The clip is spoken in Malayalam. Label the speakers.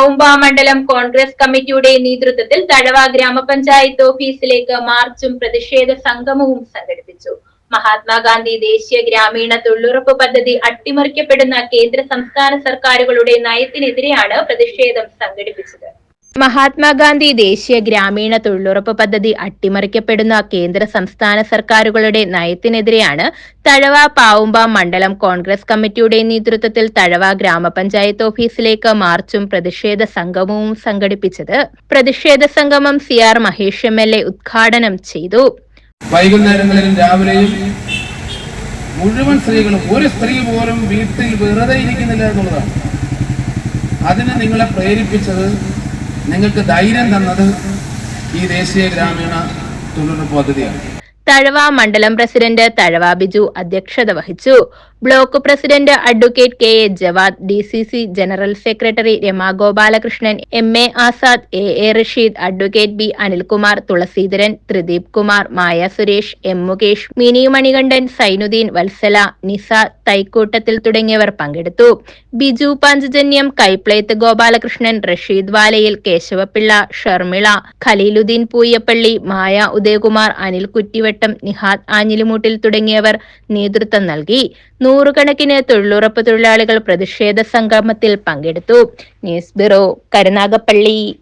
Speaker 1: പാവുമ്പ മണ്ഡലം കോൺഗ്രസ് കമ്മിറ്റിയുടെ നേതൃത്വത്തിൽ തഴവ ഗ്രാമപഞ്ചായത്ത് ഓഫീസിലേക്ക് മാർച്ചും പ്രതിഷേധ സംഗമവും സംഘടിപ്പിച്ചു. മഹാത്മാഗാന്ധി ദേശീയ ഗ്രാമീണ തൊഴിലുറപ്പ് പദ്ധതി അട്ടിമറിക്കപ്പെടുന്ന കേന്ദ്ര സംസ്ഥാന സർക്കാരുകളുടെ നയത്തിനെതിരെയാണ് പ്രതിഷേധം സംഘടിപ്പിച്ചത്. മഹാത്മാഗാന്ധി ദേശീയ ഗ്രാമീണ തൊഴിലുറപ്പ് പദ്ധതി അട്ടിമറിക്കപ്പെടുന്ന കേന്ദ്ര സംസ്ഥാന സർക്കാരുകളുടെ നയത്തിനെതിരെയാണ് തഴവ പാവുമ്പ മണ്ഡലം കോൺഗ്രസ് കമ്മിറ്റിയുടെ നേതൃത്വത്തിൽ തഴവ ഗ്രാമപഞ്ചായത്ത് ഓഫീസിലേക്ക് മാർച്ചും പ്രതിഷേധ സംഗമവും സംഘടിപ്പിച്ചത്. പ്രതിഷേധ സംഗമം C R Mahesh M L A ഉദ്ഘാടനം ചെയ്തു.
Speaker 2: വൈകുന്നേരങ്ങളിലും രാവിലെയും മുഴുവൻ സ്ത്രീകളും ഒരു സ്ത്രീ പോലും വീട്ടിൽ വെറുതെ ഇരിക്കുന്നില്ല എന്നുള്ളതാണ്. അതിന് നിങ്ങളെ പ്രേരിപ്പിച്ചത് നിങ്ങൾക്ക് ധൈര്യം തന്നത് ഈ ദേശീയ ഗ്രാമീണ തൊഴിലുറപ്പ് പദ്ധതിയാണ്.
Speaker 1: തഴവ മണ്ഡലം പ്രസിഡന്റ് തഴവ ബിജു അധ്യക്ഷത വഹിച്ചു. Block president advocate K A Jawad D C C general secretary Rama Gopalakrishnan M A Azad A A Rasheed advocate B Anilkumar Thulaseedharan Thrideep Kumar Maya Suresh M Mukesh Mini Manikandan Sainudheen Vatsala Nisa തൈക്കൂട്ടത്തിൽ തുടങ്ങിയവർ പങ്കെടുത്തു. ബിജു പഞ്ചജന്യം കൈപ്ലേത്ത് ഗോപാലകൃഷ്ണൻ റഷീദ് വാലയിൽ കേശവപിള്ള ഷർമിള ഖലീലുദ്ദീൻ പൂയപ്പള്ളി മായ ഉദയകുമാർ അനിൽ കുറ്റിവട്ടം നിഹാദ് ആഞ്ഞിലിമൂട്ടിൽ തുടങ്ങിയവർ നേതൃത്വം നൽകി. നൂറുകണക്കിന് തൊഴിലുറപ്പ് തൊഴിലാളികൾ പ്രതിഷേധ സംഗമത്തിൽ പങ്കെടുത്തു. News bureau Karunagappally.